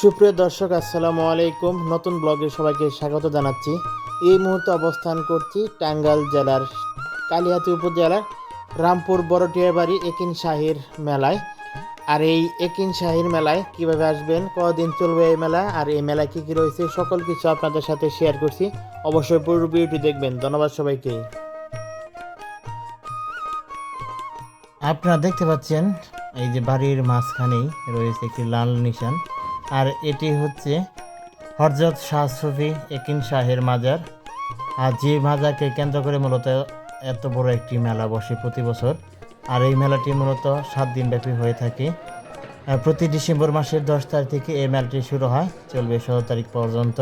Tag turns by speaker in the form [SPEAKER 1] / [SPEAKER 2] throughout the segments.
[SPEAKER 1] সুপ্রিয় দর্শক, আসসালামু আলাইকুম। নতুন ব্লগে সবাইকে স্বাগত জানাচ্ছি। এই মুহূর্তে অবস্থান করছি টাঙ্গাইল জেলার কালিহাতি উপজেলার রামপুর বড়টিয়াবাড়ি একিন শাহির মেলায়। আর এই একিন শাহির মেলায় কীভাবে আসবেন, কদিন চলবে এই মেলা, আর এই মেলায় কী কী রয়েছে, সকল কিছু আপনাদের সাথে শেয়ার করছি। অবশ্যই পুরো ভিডিওটি দেখবেন। ধন্যবাদ সবাইকে। আপনারা দেখতে পাচ্ছেন, এই যে বাড়ির মাঝখানেই রয়েছে একটি লাল নিশান। আর এটি হচ্ছে হরজত শাহ সুফি একিন শাহের মাজার। আর যে মাজারকে কেন্দ্র করে মূলত এত বড় একটি মেলা বসে প্রতি বছর, আর এই মেলাটি মূলত সাত দিন ব্যাপী হয়ে থাকে। প্রতি ডিসেম্বর মাসের দশ তারিখ থেকে এই মেলাটি শুরু হয়, চলবে ষোলো তারিখ পর্যন্ত।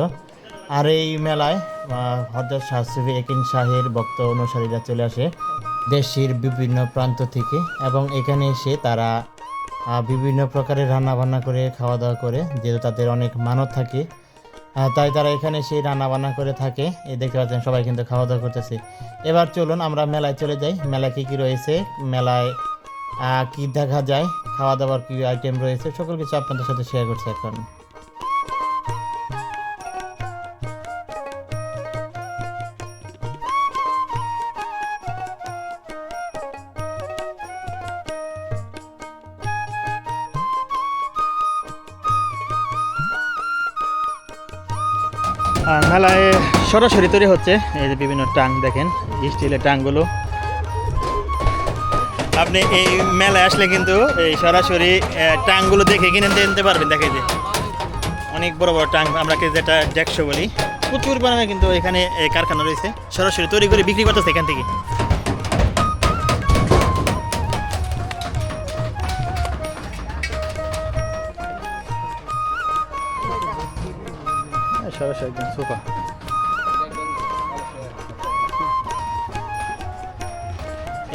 [SPEAKER 1] আর এই মেলায় হরজত শাহ সুফি একিন শাহের ভক্ত অনুসারীরা চলে আসে দেশের বিভিন্ন প্রান্ত থেকে, এবং এখানে এসে তারা বিভিন্ন প্রকারের রান্নাবান্না করে খাওয়া দাওয়া করে, যেহেতু তাদের অনেক মানত থাকে তাই তারা এখানে সেই রান্নাবান্না করে থাকে। এ দেখতে পাচ্ছেন, সবাই কিন্তু খাওয়া দাওয়া করতেছে। এবার চলুন আমরা মেলায় চলে যাই। মেলা কী কী রয়েছে? মেলায় কী দেখা যায়? খাওয়া দাওয়ার কী আইটেম রয়েছে? সকল কিছু আপনাদের সাথে শেয়ার করছে এখন। আর মেলায় সরাসরি তৈরি হচ্ছে এই যে বিভিন্ন টাং, দেখেন, স্টিলের টাংগুলো। আপনি এই মেলায় আসলে কিন্তু এই সরাসরি টাংগুলো দেখে কিনে নিতে পারবেন দেখে যে। অনেক বড় বড় টাং, আমরা যেটা ডেকশো বলি। প্রচুর পরিমাণে কিন্তু এখানে কারখানা রয়েছে। সরাসরি তৈরি করে বিক্রি করতেছে এখান থেকে। সরাসরি একদম সুপার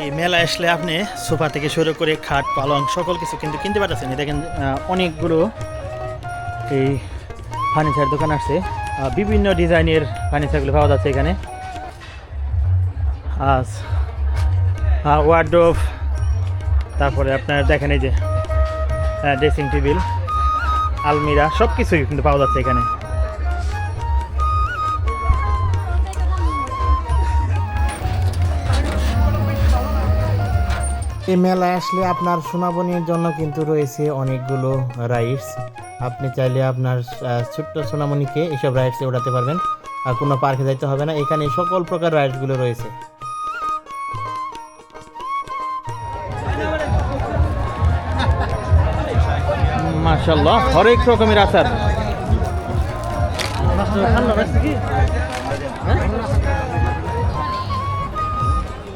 [SPEAKER 1] এই মেলা আসলে আপনি সোফা থেকে শুরু করে খাট পালং সকল কিছু কিন্তু কিনতে পারতেছেন। কিন্তু অনেকগুলো এই ফার্নিচার দোকান আহ, বিভিন্ন ডিজাইনের ফার্নিচারগুলো পাওয়া যাচ্ছে এখানে। আজ ওয়ার্ড্রোভ তারপরে আপনার দেখেন এই যে ড্রেসিং টেবিল আলমিরা সব কিছুই কিন্তু পাওয়া যাচ্ছে এখানে। এই মেলায় আসলে আপনার সোনাবনির জন্য কিন্তু রয়েছে অনেকগুলো রাইডস আপনি চাইলে আপনার ছোট্ট সোনামণিকে এসব রাইডসে ওঠাতে পারবেন। আর কোনো পার্কে যাইতে হবে না। এখানে সকল প্রকার রাইডসগুলো রয়েছে। মাশাল্লাহ হরেক রকমের আচার।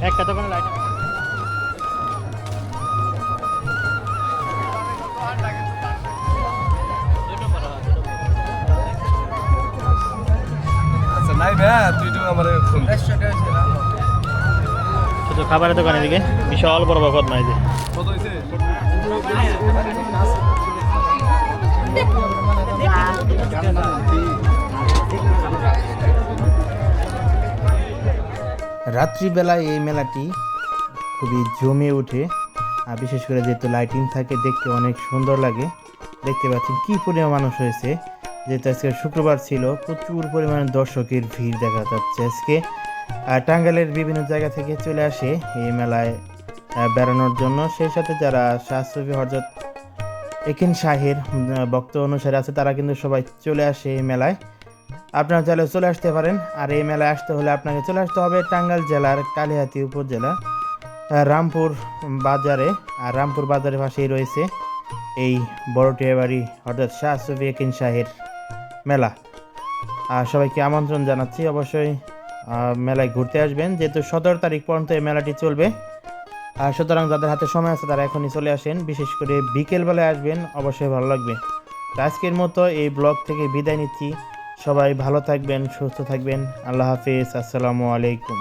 [SPEAKER 1] একটা দোকানে লাইট শুধু খাবারের দোকানে দিকে। বিশাল বড় বড় কদমা এই যে। রাত্রিবেলায় এই মেলাটি খুবই জমে ওঠে। আর বিশেষ করে যেহেতু লাইটিং থাকে দেখতে অনেক সুন্দর লাগে। দেখতে পাচ্ছেন কী পরিমাণ মানুষ হয়েছে। যেহেতু আজকে শুক্রবার ছিল, প্রচুর পরিমাণে দর্শকের ভিড় দেখা যাচ্ছে আজকে। আর টাঙ্গাইলের বিভিন্ন জায়গা থেকে চলে আসে এই মেলায় বেড়ানোর জন্য। সেই সাথে যারা শাহসবি হরজত একিন শাহের ভক্ত অনুসারে আছে, তারা কিন্তু সবাই চলে আসে এই মেলায়। আপনারা চাইলে চলে আসতে পারেন। আর এই মেলায় আসতে হলে আপনাকে চলে আসতে হবে টাঙ্গাইল জেলার কালিহাতি উপজেলা রামপুর বাজারে। আর রামপুর বাজারের পাশেই রয়েছে এই বড়টিয়াবাড়ি অর্থাৎ শাহ সুফি একিন শাহের মেলা। আর সবাইকে আমন্ত্রণ জানাচ্ছি অবশ্যই। মেলায় ঘুরতে আসবেন, যেহেতু সতেরো তারিখ পর্যন্ত এই মেলাটি চলবে। আর সুতরাং যাদের হাতে সময় আছে, তারা এখনই চলে আসেন। বিশেষ করে বিকেলবেলায় আসবেন, অবশ্যই ভালো লাগবে। আজকের মতো এই ব্লগ থেকে বিদায় নিচ্ছি। সবাই ভালো থাকবেন, সুস্থ থাকবেন। আল্লাহ হাফিজ, আসসালামু আলাইকুম।